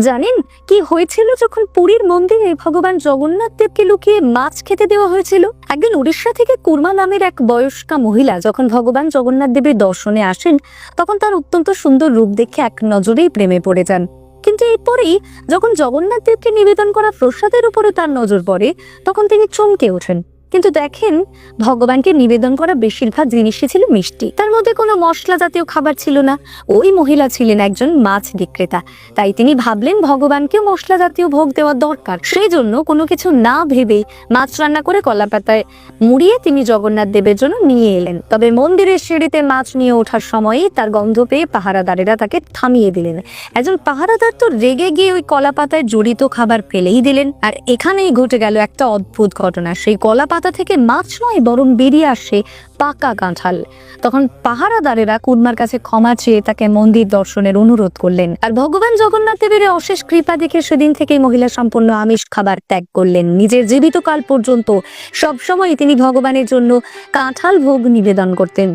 জানেন কি হয়েছিল যখন পুরীর মন্দিরে ভগবান জগন্নাথ দেবকে লুকিয়ে মাছ খেতে দেওয়া হয়েছিল? একদিন উড়িষ্যা থেকে কুর্মা নামের এক বয়স্কা মহিলা যখন ভগবান জগন্নাথ দেবের দর্শনে আসেন, তখন তার অত্যন্ত সুন্দর রূপ দেখে এক নজরেই প্রেমে পড়ে যান। কিন্তু এরপরেই যখন জগন্নাথ দেবকে নিবেদন করা প্রসাদের উপরে তার নজর পড়ে, তখন তিনি চমকে ওঠেন। কিন্তু দেখেন, ভগবানকে নিবেদন করা বেশিরভাগ জিনিসই ছিল মিষ্টি। তার মধ্যে কোনো মশলা জাতীয় খাবার ছিল না। ওই মহিলা ছিলেন একজন মাছ বিক্রেতা। তাই তিনি ভাবলেন ভগবানকেও মশলা জাতীয় ভোগ দেওয়া দরকার। সেই জন্য কোনো কিছু না ভেবে মাছ রান্না করে কলা পাতায় মুড়িয়ে তিনি জগন্নাথ দেবের জন্য নিয়ে এলেন। তবে মন্দিরের সিঁড়িতে মাছ নিয়ে ওঠার সময়ই তার গন্ধ পেয়ে পাহারাদারেরা তাকে থামিয়ে দিলেন। একজন পাহারাদার তো রেগে গিয়ে ওই কলা পাতায় জড়িত খাবার ফেলেই দিলেন। আর এখানেই ঘটে গেল একটা অদ্ভুত ঘটনা। সেই কলা পাতা থেকে মাছ নয়, বরং বেরিয়ে আসে পাকা কাঁঠাল তখন পাহারাদারেরা কুর্মার কাছে ক্ষমা চেয়ে তাকে মন্দির দর্শনের অনুরোধ করলেন। আর ভগবান জগন্নাথ দেবের অশেষ কৃপা দেখে সেদিন থেকেই মহিলা সম্পন্ন আমিষ খাবার ত্যাগ করলেন। নিজের জীবিত কাল পর্যন্ত সবসময় তিনি ভগবানের জন্য কাঁঠাল ভোগ নিবেদন করতেন।